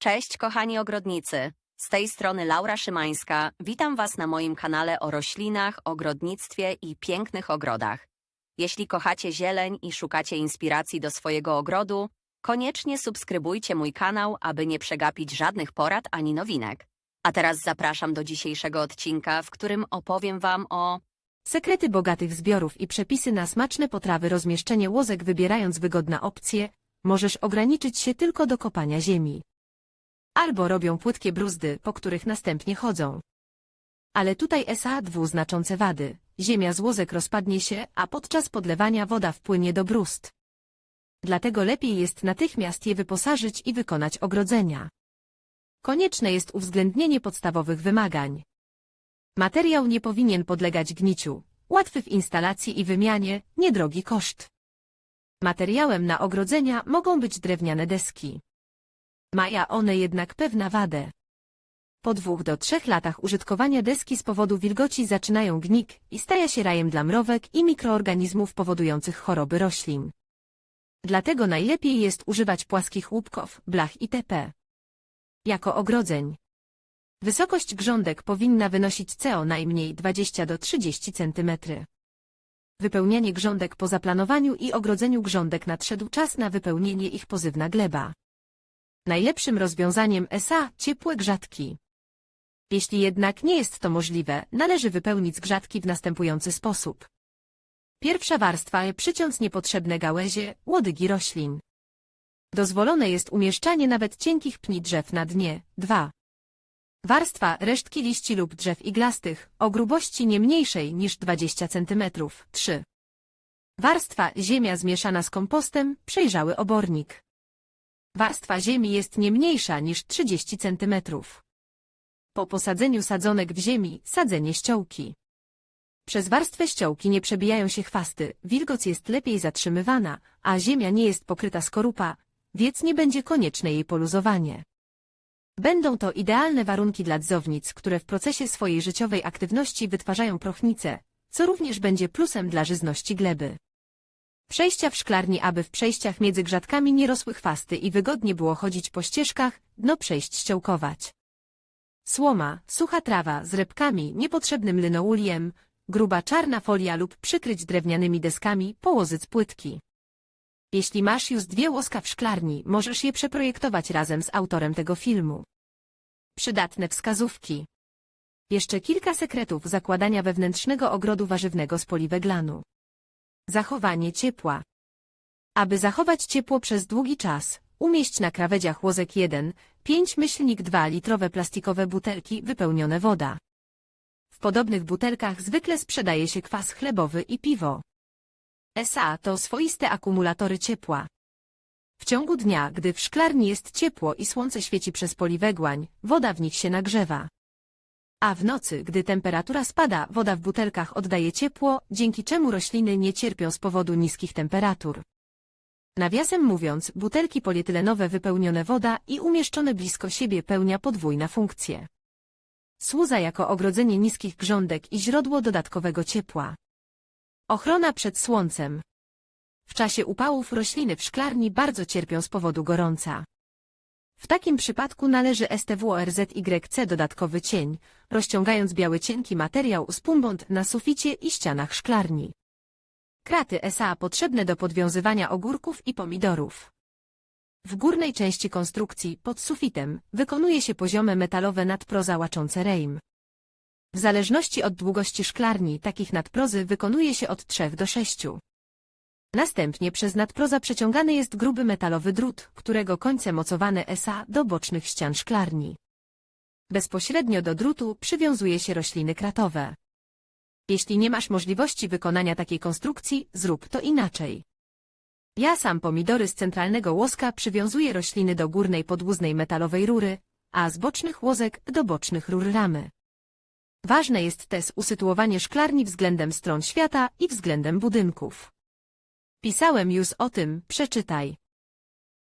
Cześć kochani ogrodnicy. Z tej strony Laura Szymańska. Witam Was na moim kanale o roślinach, ogrodnictwie i pięknych ogrodach. Jeśli kochacie zieleń i szukacie inspiracji do swojego ogrodu, koniecznie subskrybujcie mój kanał, aby nie przegapić żadnych porad ani nowinek. A teraz zapraszam do dzisiejszego odcinka, w którym opowiem Wam o Sekrety bogatych zbiorów i przepisy na smaczne potrawy rozmieszczenie łozek wybierając wygodne opcje, możesz ograniczyć się tylko do kopania ziemi. Albo robią płytkie bruzdy, po których następnie chodzą. Ale tutaj SA dwuznaczące wady. Ziemia z łozek rozpadnie się, a podczas podlewania woda wpłynie do bruzd. Dlatego lepiej jest natychmiast je wyposażyć i wykonać ogrodzenia. Konieczne jest uwzględnienie podstawowych wymagań. Materiał nie powinien podlegać gniciu, łatwy w instalacji i wymianie, niedrogi koszt. Materiałem na ogrodzenia mogą być drewniane deski. Maja one jednak pewna wadę. Po dwóch do trzech latach użytkowania deski z powodu wilgoci zaczynają gnik i staje się rajem dla mrówek i mikroorganizmów powodujących choroby roślin. Dlatego najlepiej jest używać płaskich łupków, blach itp. Jako ogrodzeń. Wysokość grządek powinna wynosić CO najmniej 20 do 30 cm. Wypełnianie grządek po zaplanowaniu i ogrodzeniu grządek nadszedł czas na wypełnienie ich pozywna gleba. Najlepszym rozwiązaniem SA ciepłe grzatki. Jeśli jednak nie jest to możliwe, należy wypełnić grzatki w następujący sposób. Pierwsza warstwa przyciąc niepotrzebne gałęzie, łodygi roślin. Dozwolone jest umieszczanie nawet cienkich pni drzew na dnie. 2. Warstwa resztki liści lub drzew iglastych, o grubości nie mniejszej niż 20 cm. 3. Warstwa ziemia zmieszana z kompostem, przejrzały obornik. Warstwa ziemi jest nie mniejsza niż 30 cm. Po posadzeniu sadzonek w ziemi, sadzenie ściołki. Przez warstwę ściołki nie przebijają się chwasty, wilgoć jest lepiej zatrzymywana, a ziemia nie jest pokryta skorupa, więc nie będzie konieczne jej poluzowanie. Będą to idealne warunki dla dzownic, które w procesie swojej życiowej aktywności wytwarzają prochnice, co również będzie plusem dla żyzności gleby. Przejścia w szklarni, aby w przejściach między grzatkami nie rosły chwasty i wygodnie było chodzić po ścieżkach, dno przejść ściełkować. Słoma, sucha trawa z repkami, niepotrzebnym linouliem, gruba czarna folia lub przykryć drewnianymi deskami, połozyc płytki. Jeśli masz już dwie łoska w szklarni, możesz je przeprojektować razem z autorem tego filmu. Przydatne wskazówki. Jeszcze kilka sekretów zakładania wewnętrznego ogrodu warzywnego z poliweglanu. Zachowanie ciepła. Aby zachować ciepło przez długi czas, umieść na krawędziach łozek 1, 5 myślnik 2 litrowe plastikowe butelki wypełnione woda. W podobnych butelkach zwykle sprzedaje się kwas chlebowy i piwo. SA to swoiste akumulatory ciepła. W ciągu dnia, gdy w szklarni jest ciepło i słońce świeci przez poliwegłań, woda w nich się nagrzewa. A w nocy, gdy temperatura spada, woda w butelkach oddaje ciepło, dzięki czemu rośliny nie cierpią z powodu niskich temperatur. Nawiasem mówiąc, butelki polietylenowe wypełnione woda i umieszczone blisko siebie pełnia podwójna funkcję. Słuza jako ogrodzenie niskich grządek i źródło dodatkowego ciepła. Ochrona przed słońcem. W czasie upałów rośliny w szklarni bardzo cierpią z powodu gorąca. W takim przypadku należy STWRZYC dodatkowy cień, rozciągając biały cienki materiał z pumbąt na suficie i ścianach szklarni. Kraty SA potrzebne do podwiązywania ogórków i pomidorów. W górnej części konstrukcji, pod sufitem, wykonuje się poziome metalowe nadproza łaczące rejm. W zależności od długości szklarni takich nadprozy wykonuje się od 3 do 6. Następnie przez nadproza przeciągany jest gruby metalowy drut, którego końce mocowane SA do bocznych ścian szklarni. Bezpośrednio do drutu przywiązuje się rośliny kratowe. Jeśli nie masz możliwości wykonania takiej konstrukcji, zrób to inaczej. Ja sam pomidory z centralnego łoska przywiązuję rośliny do górnej podłużnej metalowej rury, a z bocznych łozek do bocznych rur ramy. Ważne jest też usytuowanie szklarni względem stron świata i względem budynków. Pisałem już o tym, przeczytaj.